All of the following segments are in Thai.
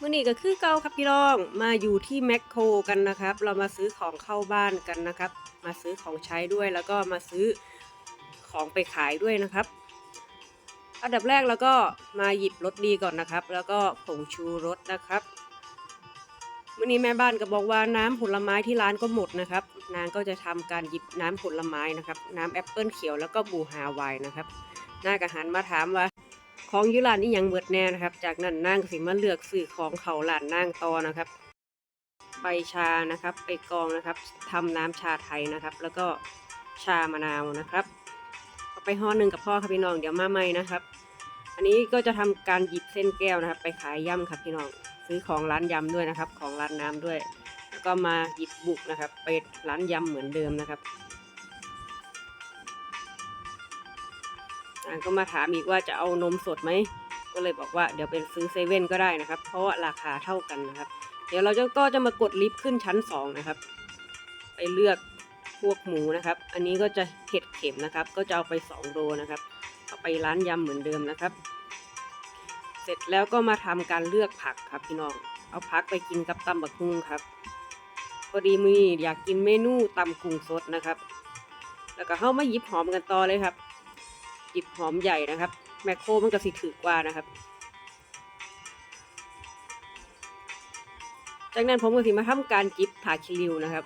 มื่อนี้ก็คือเก่าครับพี่น้องมาอยู่ที่แมคโครกันนะครับ เรามาซื้อของเข้าบ้านกันนะครับ มาซื้อของใช้ด้วยแล้วก็มาซื้อของไปขายด้วยนะครับ อันดับแรกแล้วก็มาหยิบรสดีก่อนนะครับ แล้วก็ผงชูรสนะครับมื่อนี้แม่บ้านก็บอกว่าน้ำผลไม้ที่ร้านก็หมดนะครับ นางก็จะทำการหยิบน้ำผลไม้นะครับ น้ำแอปเปิลเขียวแล้วก็บูฮาวายนะครับนางก็หันมาถามว่า ของยุรานนี่ยังเบิดแน่นะครับ จากนั้นนางสิมาเลือกซื้อของเขาหลานนางต่อนะครับใบชานะครับ ไปกองนะครับทำน้ำชาไทยนะครับ แล้วก็ชามะนาวนะครับเอาไปห่อหนึ่งกับพ่อครับพี่น้องเดี๋ยวมาใหม่นะครับ อันนี้ก็จะทำการหยิบเส้นแก้วนะครับ ไปขายย่ำครับพี่น้องซื้อของร้านยำด้วยนะครับ ของร้านน้ำด้วย แล้วก็มาหยิบบุกนะครับ ไปร้านยำเหมือนเดิมนะครับ นางก็มาถามอีกว่าจะเอานมสดไหม ก็เลยบอกว่าเดี๋ยวเป็นซื้อเซเว่นก็ได้นะครับ เพราะว่าราคาเท่ากันนะครับ เดี๋ยวเราจะก็จะมากดลิฟต์ขึ้นชั้นสองนะครับ ไปเลือกพวกหมูนะครับ อันนี้ก็จะเห็ดเข็มนะครับ ก็จะเอาไปสองโลนะครับ เอาไปร้านยำเหมือนเดิมนะครับ เสร็จแล้วก็มาทำการเลือกผักครับพี่น้อง เอาผักไปกินกับตำบักหุ่งครับ พอดีมืออยากกินเมนูตำกุ้งสดนะครับ แล้วก็เข้ามาหยิบหอมกันต่อเลยครับ หยิบหอมใหญ่นะครับ แมคโครมันก็สิถือกว่านะครับ จากนั้นผมก็สิมาทำการจิบผ่าคิริวนะครับ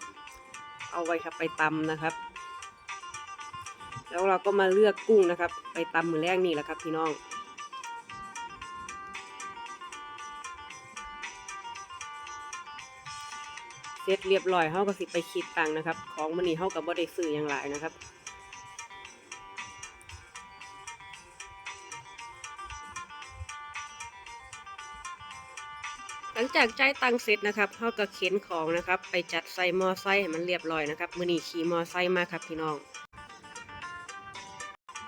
เอาไว้ครับไปตำนะครับ แล้วเราก็มาเลือกกุ้งนะครับ ไปตำมือแรกนี่แหละครับพี่น้องเสร็จเรียบร้อยเขาก็สิไปคิดตังค์นะครับ ของมันนี่เขากับบ่ได้ซื้ออย่างไรนะครับ ลังจากจ่ายตังเสร็จนะครับเขาก็เข็นของนะครับ ไปจัดใส่มอไซค์ให้มันเรียบร้อยนะครับมือนี้ขี่มอไซค์มาครับพี่น้อง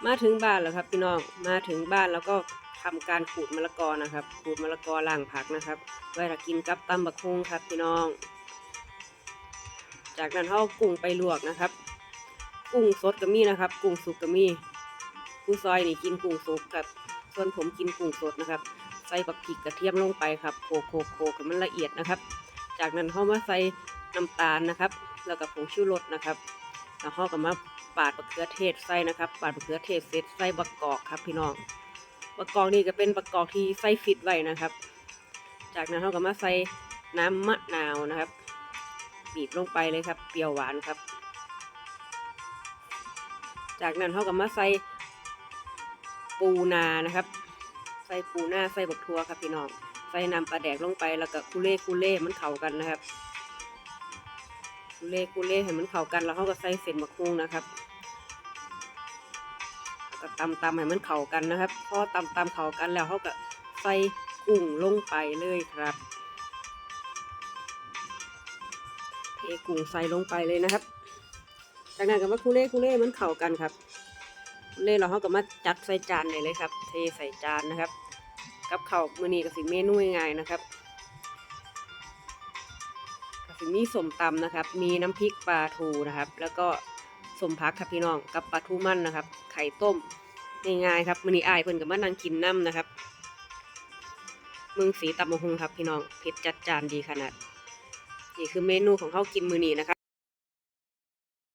มาถึงบ้านแล้วครับพี่น้อง มาถึงบ้านแล้วก็ทำการขูดมะละกอนะครับ ขูดมะละกอล่างผักนะครับ ไว้ถ้ากินกับตำบักฮุงครับพี่น้อง จากนั้นเขากุ้งไปลวกนะครับ กุ้งสดก็มีนะครับ กุ้งสุกก็มีผู้ซอยนี่กินกุ้งสุกครับ ส่วนผมกินกุ้งสดนะครับ ส่บักพริกกระเทียมลงไปครับโขกโขกโขกให้มันละเอียดนะครับ จากนั้นเขามาใส่น้ำตาลนะครับ แล้วก็ผงชูรสนะครับแล้วเขาก็มาปาดมะเขือเทศใส่นะครับ ปาดมะเขือเทศเสร็จใส่บักกอกครับพี่น้องบักกอกนี่ก็เป็นบักกอกที่ใส่ฟิตไว้นะครับ จากนั้นเขาก็มาใส่น้ำมะนาวนะครับบีบลงไปเลยครับ เปรี้ยวหวานครับ จากนั้นเขาก็มาใส่ปูนานะครับ ส่ปูหน้าใส่บักทัวครับพี่น้องใส่น้ำปลาแดกลงไปแล้วก็คุเล่คุเล่มันเข้ากันนะครับคุเล่คุเล่ให้มันเข้ากันแล้วเขาก็ใส่เส้นมะคุงนะครับก็ตำตำให้มันเข้ากันนะครับพอตำตำเข้ากันแล้วเขาก็ใส่กุ้งลงไปเลยครับเทกุ้งใส่ลงไปเลยนะครับจากนั้นก็มาคุเล่คุเล่มันเข้ากันครับ เล่เราเขาก็มาจัดใส่จานเลยเลยครับ เทใส่จานนะครับ กับข้าวมื้อนี้ก็สิเมนูง่ายๆนะครับก็สิมีสมตำนะครับ มีน้ำพริกปลาทูนะครับ แล้วก็สมพักครับพี่น้องกับปลาทูมันนะครับ ไข่ต้มง่ายๆครับมื้อนี้อายเพิ่นก็มานั่งกินน้ำนะครับมึงสีตำมะฮุงครับพี่น้องเผ็ดจัดจานดีขนาด นี่คือเมนูของเขากินมื้อนี้นะครับ